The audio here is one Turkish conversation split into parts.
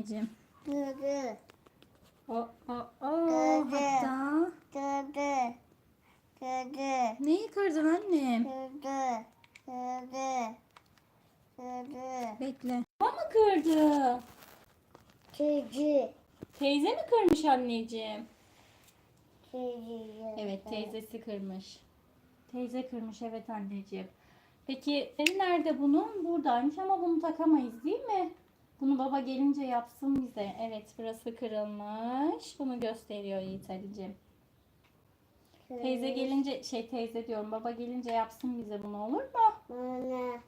anneciğim. Kırdı. O, o, o. Hatta Kırdı. Kırdı. neyi kırdın annem? Kırdı. Kırdı. Kırdı. Bekle. Baba mı kırdı? Kırdı. Teyze mi kırmış anneciğim? Kırdı. Evet teyzesi kırmış. Teyze kırmış evet anneciğim. Peki nerede bunun? Buradaymış ama bunu takamayız değil mi? Bunu baba gelince yapsın bize. Evet burası kırılmış. Bunu gösteriyor Yiğit Ali'cim. Teyze gelince şey teyze diyorum baba gelince yapsın bize bunu olur mu? Bana.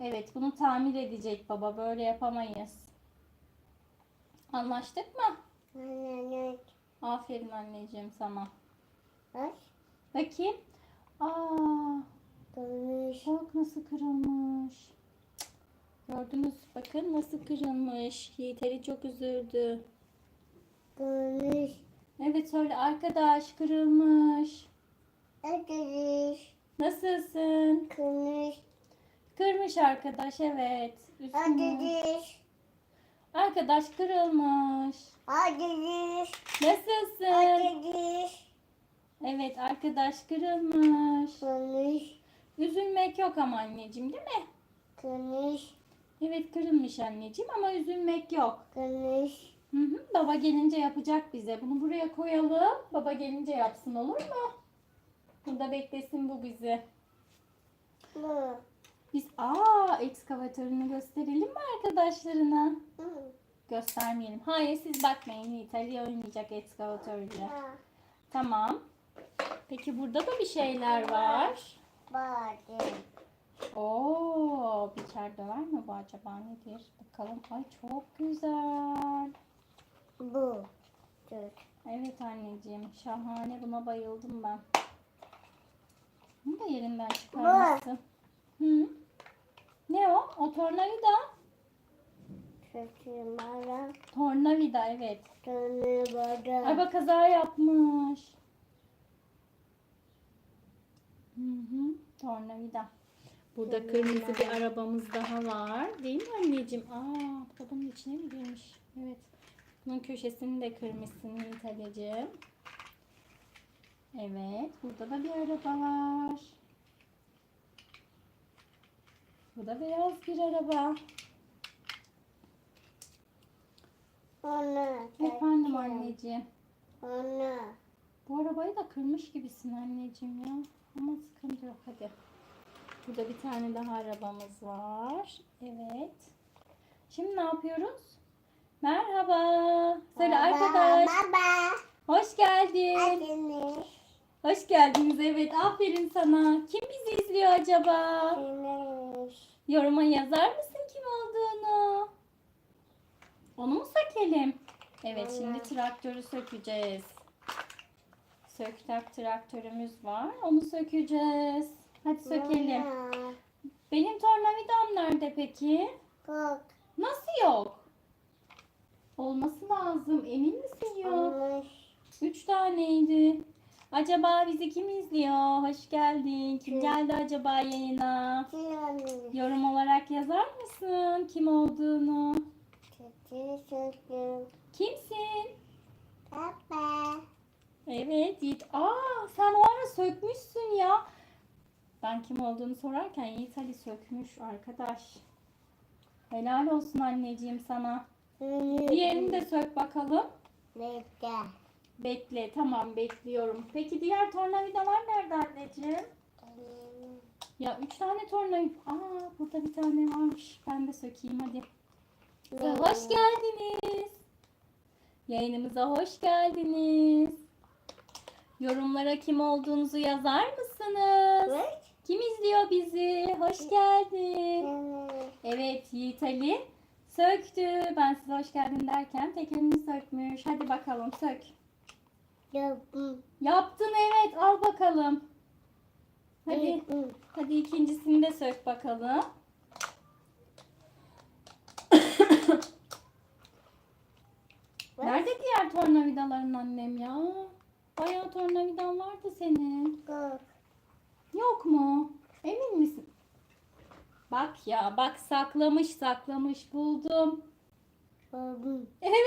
Evet bunu tamir edecek baba böyle yapamayız. Anlaştık mı? Bana ne? Aferin anneciğim sana. Bak. Bakayım. Aa, Kırmış. bak nasıl kırılmış. Gördünüz bakın nasıl kırılmış. Yiğit Ali çok üzüldü. Kırmış. Evet söyle arkadaş kırılmış. Kırmış. Nasılsın? Kırmış. Kırmış arkadaş evet. Kırmış. Arkadaş kırılmış. Kırmış. Nasılsın? Kırmış. Evet arkadaş kırılmış. Kırmış. Üzülmek yok ama anneciğim değil mi? Kırmış. Evet kırılmış anneciğim ama üzülmek yok. Kırmış. Hı hı, baba gelince yapacak bize. Bunu buraya koyalım. Baba gelince yapsın olur mu? Burada beklesin bu bizi. Bu. Biz aa ekskavatörünü gösterelim mi arkadaşlarına? Hı. Göstermeyelim. Hayır siz bakmayın. İtalya oynayacak ekskavatörle. Ha. Tamam. Peki burada da bir şeyler var. Vardı. Oo, bir içeride var mı bu acaba nedir? Bakalım. Ay çok güzel. Bu. Evet anneciğim şahane buna bayıldım ben. Bunu da yerinden çıkarmışsın. Hı? Ne o? O tornavida. Saçımara. Tornavida evet. Tanrıbada. Araba kaza yapmış. Hı hı, tornavida. Burada kırmızı bir arabamız daha var. Değil mi anneciğim? Aa, bunun içine mi girmiş? Evet. Bunun köşesini de kırmışsın İtalyacığım. Evet. Burada da bir araba var. Bu da beyaz bir araba. Ona. Efendim anneciğim. Ona. Bu arabayı da kırmış gibisin anneciğim ya. Ama sıkıntı yok hadi. Burada bir tane daha arabamız var. Evet. Şimdi ne yapıyoruz? Merhaba. Söyle arkadaş. Baba. Hoş geldin. Adını. Hoş geldiniz. Evet aferin sana. Kim bizi izliyor acaba? Demiş. Yoruma yazar mısın kim olduğunu? Onu mu sökelim? Evet şimdi traktörü sökeceğiz. Sök tak traktörümüz var. Onu sökeceğiz. Hadi sökelim. Benim tornavidam nerede peki? Kok. Nasıl yok? Olması lazım. Emin misin yok? Olmuş. Üç taneydi. Acaba bizi kim izliyor? Hoş geldin. Kim geldi acaba yayına? Yorum olarak yazar mısın kim olduğunu? Kimsin? Baba. Evet Yiğit. Aa sen o ara sökmüşsün ya. Ben kim olduğunu sorarken Yiğit Ali sökmüş arkadaş. Helal olsun anneciğim sana. Diğerini de sök bakalım. Bekle. Bekle tamam bekliyorum. Peki diğer tornavidalar nerede anneciğim? Ya üç tane tornavida. Aa burada bir tane varmış. Ben de sökeyim hadi. Hoş geldiniz. Yayınımıza hoş geldiniz. Yorumlara kim olduğunuzu yazar mısınız? Evet. Kim izliyor bizi? Hoş geldin. Evet Yiğit Ali söktü. Ben size hoş geldin derken tekerini sökmüş. Hadi bakalım sök. Yapım. Yaptın evet al bakalım. Hadi. Hadi ikincisini de sök bakalım. Nerede diğer tornavidaların annem ya? Bayağı tornavidan vardı senin. Kok. Yok mu? Emin misin? Bak ya bak saklamış saklamış buldum. Babam. Evet.